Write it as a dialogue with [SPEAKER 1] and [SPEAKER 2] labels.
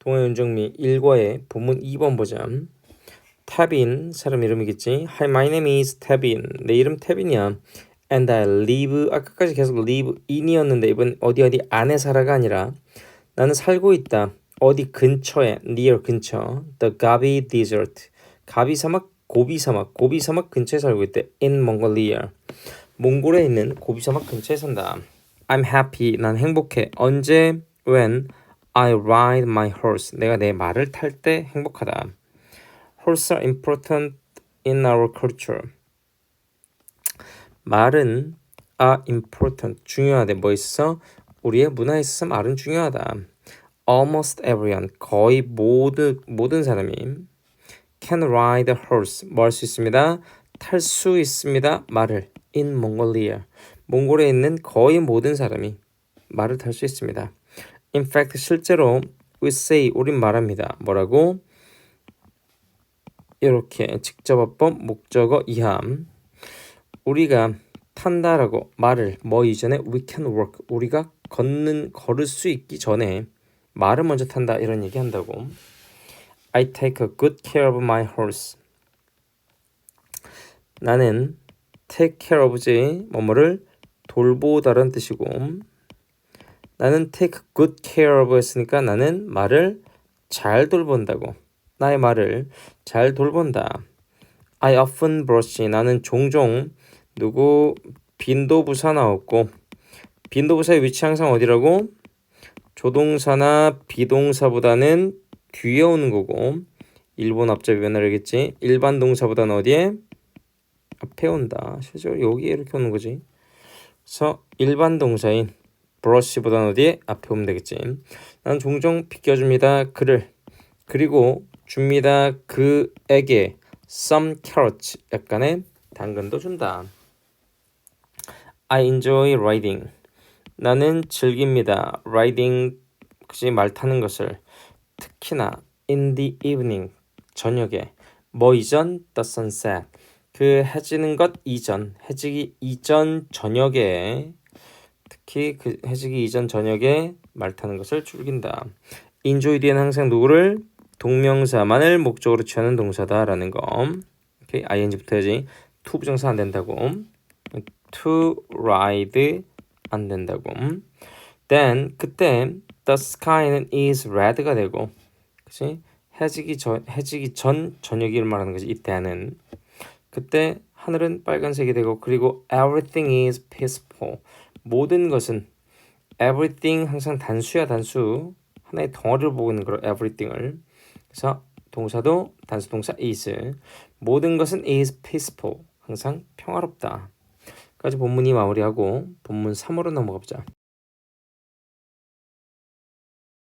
[SPEAKER 1] 동해 윤정미 1과의 본문 2번 보자. 태빈 사람 이름이겠지. Hi, my name is 태빈. 내 이름 태빈이야. And I live 아까까지 계속 live in이었는데 이번 어디 어디 안에 살아가 아니라 나는 살고 있다. 어디 근처에 near 근처 the Gobi Desert 가비 사막 고비 사막 고비 사막 근처에 살고 있대. In Mongolia 몽골에 있는 고비 사막 근처에 산다. I'm happy 난 행복해. 언제 when I ride my horse 내가 내 말을 탈 때 행복하다. Horses are important in our culture. 말은 are important 중요하대 뭐 있어? 우리의 문화에 있어서 말은 중요하다. Almost everyone 거의 모든 모든 사람이 can ride a horse 뭐 할 수 있습니다. 탈 수 있습니다. 말을 in Mongolia 몽골에 있는 거의 모든 사람이 말을 탈 수 있습니다. In fact 실제로 we say 우린 말합니다. 뭐라고? 이렇게 직접어법 목적어 이함. 우리가 탄다라고 말을 뭐 이전에 we can walk 우리가 걷는 걸을 수 있기 전에 말을 먼저 탄다 이런 얘기 한다고. I take a good care of my horse. 나는 take care of지 뭐뭐를 돌보다라는 뜻이고 나는 take good care of 했으니까 나는 말을 잘 돌본다고. 나의 말을 잘 돌본다. I often brush. 나는 종종 누구 빈도부사 나왔고 빈도부사의 위치 항상 어디라고? 조동사나 비동사보다는 뒤에 오는 거고. 일본 앞잡이 변화르겠지. 일반 동사보다는 어디에? 앞에 온다. 실제로 여기에 이렇게 오는 거지. 그래서 일반 동사인 brush보다는 어디에? 앞에 오면 되겠지. 난 종종 비껴줍니다. 그를. 그리고 줍니다. 그에게 some carrots 약간의 당근도 준다. I enjoy riding. 나는 즐깁니다. riding 그지 말 타는 것을. 특히나 in the evening 저녁에. 뭐 이전? The sunset. 그 해지는 것 이전. 해지기 이전 저녁에 특히 그 해지기 이전 저녁에 말 타는 것을 즐긴다. enjoy 뒤에는 항상 누구를 동명사만을 목적으로 취하는 동사다라는 거. 오케이 ing 붙어야지. to 부정사 안 된다고. to ride 안 된다고. then 그때 the sky는 is red가 되고, 그치? 해지기 전 해지기 전 저녁을 말하는 거지. 이때는 그때 하늘은 빨간색이 되고 그리고 everything is peaceful 모든 것은 everything 항상 단수야 단수 하나의 덩어리를 보고 있는 그런 everything을 그래서 동사도 단수 동사 is 모든 것은 is peaceful 항상 평화롭다. 까지 본문이 마무리하고 본문 3으로 넘어가 보자.